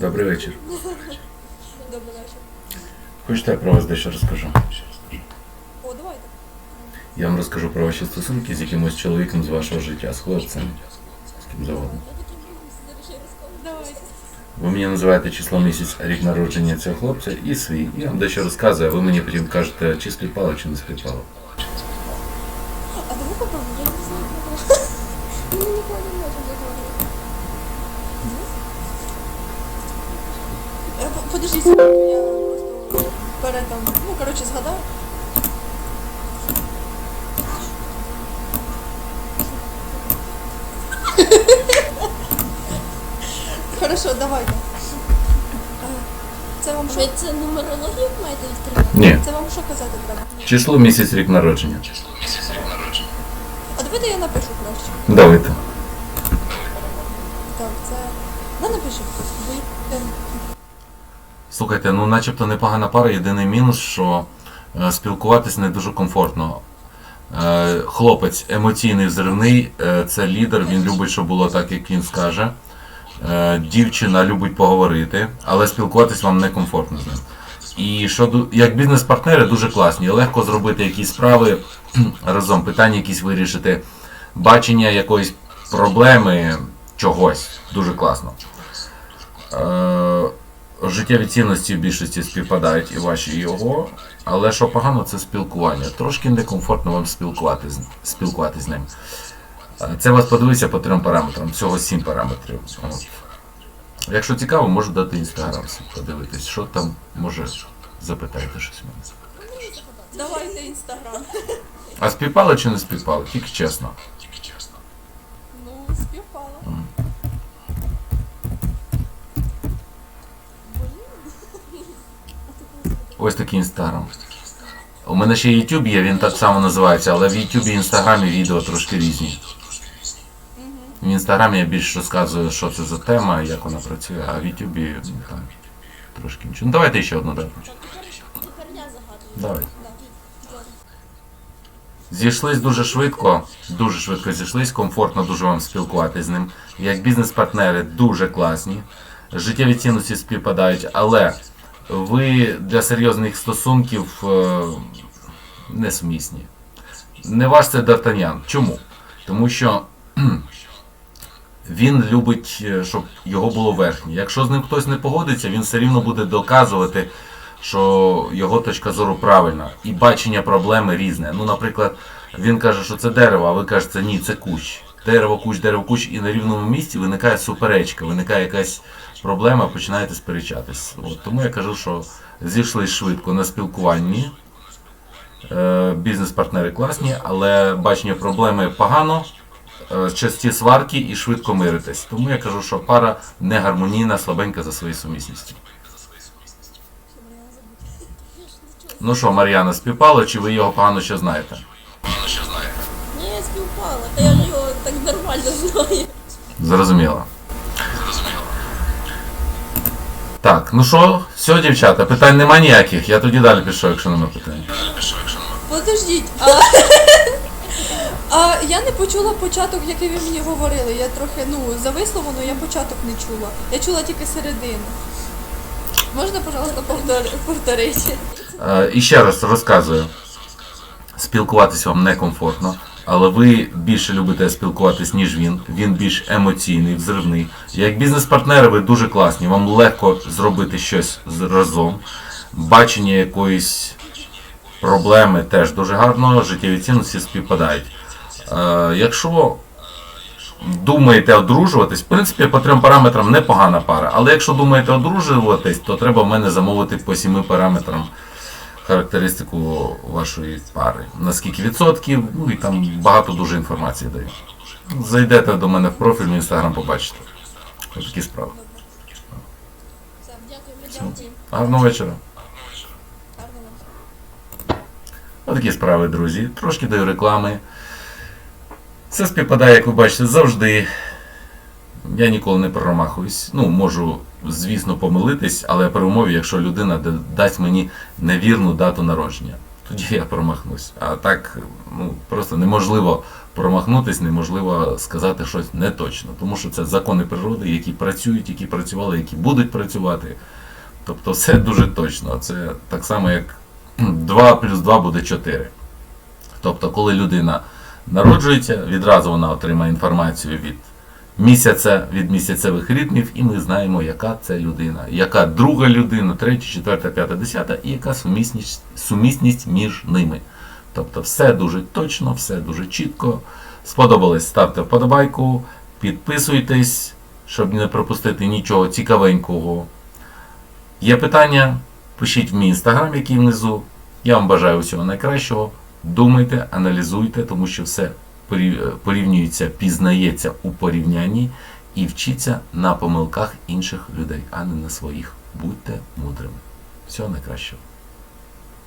Добрий вечір. Добрий вечір. Хочете, я про вас дещо розкажу? О, давайте. Я вам розкажу про ваші стосунки з якимось чоловіком з вашого життя, з хлопцем, з ким завгодно. Ви мені називаєте число місяць, рік народження цього хлопця і свій. Я вам дещо розказую, а ви мені потім кажете, чи співпало, чи не співпало. А давай попробуем, я не знаю. Ну, ніколи не можу заговорити. Е, Подождіть, я просто перед там, ну, коротше, згадаю. Хорошо, давайте. Е, Це вам що? Ви це нумерологію маєте відкривати? Ні. Це вам що казати треба? Число місяць, рік народження. А давайте я напишу краще. Давайте. Так, це. Ну, напиши. Слухайте, ну начебто непогана пара, єдиний мінус, що е, спілкуватись не дуже комфортно. Е, хлопець емоційний, взривний, е, це лідер, він любить, щоб було так, як він скаже. Дівчина любить поговорити, але спілкуватись вам некомфортно з ним. І що як бізнес-партнери дуже класні, легко зробити якісь справи разом, питання якісь вирішити, бачення якоїсь проблеми, чогось. Дуже класно. Життєві цінності в більшості співпадають і ваші, і його. Але що погано, це спілкування. Трошки некомфортно вам спілкувати з, спілкувати з ним. Е, Це вас подивися по трьом параметрам, всього сім параметрів. От. Якщо цікаво, можу дати інстаграм подивитись, що там може запитайте щось мене. Давайте інстаграм. А співпало чи не співпало? Тільки чесно. Ну, співпало. Ось такий інстаграм. У мене ще YouTube є, він так само називається, але в YouTube і інстаграмі відео трошки різні. В інстаграмі я більш розказую, що це за тема, як вона працює, а в ну, там трошки нічого. Ну давайте ще одну дати. Тепер. Давай. Зійшлись дуже швидко, дуже швидко зійшлись, комфортно дуже вам спілкуватися з ним. Як бізнес-партнери дуже класні, життєві цінності співпадають, але ви для серйозних стосунків е, несумісні. Не ваш це Д'Артаньян. Чому? Тому що він любить, е, щоб його було верхнє. Якщо з ним хтось не погодиться, він все рівно буде доказувати, що його точка зору правильна. І бачення проблеми різне. Ну, наприклад, він каже, що це дерево, а ви кажете, ні, це кущ. Дерево, кущ, дерево, кущ, і на рівному місці виникає суперечка, виникає якась проблема, починаєте сперечатись. От, тому я кажу, що зійшли швидко на спілкуванні. Е, Бізнес-партнери класні, але бачення проблеми погано, е, часті сварки і швидко миритесь. Тому я кажу, що пара не гармонійна, слабенька за своєю сумісністю. Ну що, Мар'яна, співпало, чи ви його погано ще знаєте? Ні, я співпала, та я його так нормально знаю. Зрозуміло. Так, ну що, все, дівчата, питань нема ніяких. Я тоді далі пішов, якщо нема питань. Подождіть, а... а я не почула початок, який ви мені говорили. Я трохи, ну, зависло воно, я початок не чула. Я чула тільки середину. Можна, пожалуйста, повтор- повторити? Е, і ще раз розказую. Спілкуватись вам некомфортно, але ви більше любите спілкуватись, ніж він. Він більш емоційний, взривний. Як бізнес-партнери ви дуже класні, вам легко зробити щось разом. Бачення якоїсь проблеми теж дуже гарно, життєві цінності співпадають. Е, якщо думаєте одружуватись, в принципі, по трьом параметрам непогана пара. Але якщо думаєте одружуватись, то треба в мене замовити по сіми параметрам характеристику вашої пари. Наскільки відсотків, ну і там багато дуже інформації даю. Зайдете до мене в профіль, в інстаграм побачите. Ось такі справи. Гарного вечора. Вам. Справи, друзі. Трошки даю реклами. Це співпадає, як ви бачите, завжди. Я ніколи не промахуюсь. Ну, можу, звісно, помилитись, але при умові, якщо людина дасть мені невірну дату народження. тоді я промахнусь. А так ну, просто неможливо промахнутись, неможливо сказати щось неточно. Тому що це закони природи, які працюють, які працювали, які будуть працювати. Тобто все дуже точно. Це так само, як 2 плюс 2 буде 4. Тобто, коли людина народжується, відразу вона отримає інформацію від місяця, від місяцевих ритмів, і ми знаємо, яка це людина, яка друга людина, третя, четверта, п'ята, десята, і яка сумісність, сумісність між ними. Тобто все дуже точно, все дуже чітко. Сподобалось, ставте вподобайку, підписуйтесь, щоб не пропустити нічого цікавенького. Є питання? Пишіть в мій інстаграм, який внизу. Я вам бажаю усього найкращого. Думайте, аналізуйте, тому що все порівнюється, пізнається у порівнянні і вчиться на помилках інших людей, а не на своїх. Будьте мудрими. Всього найкращого.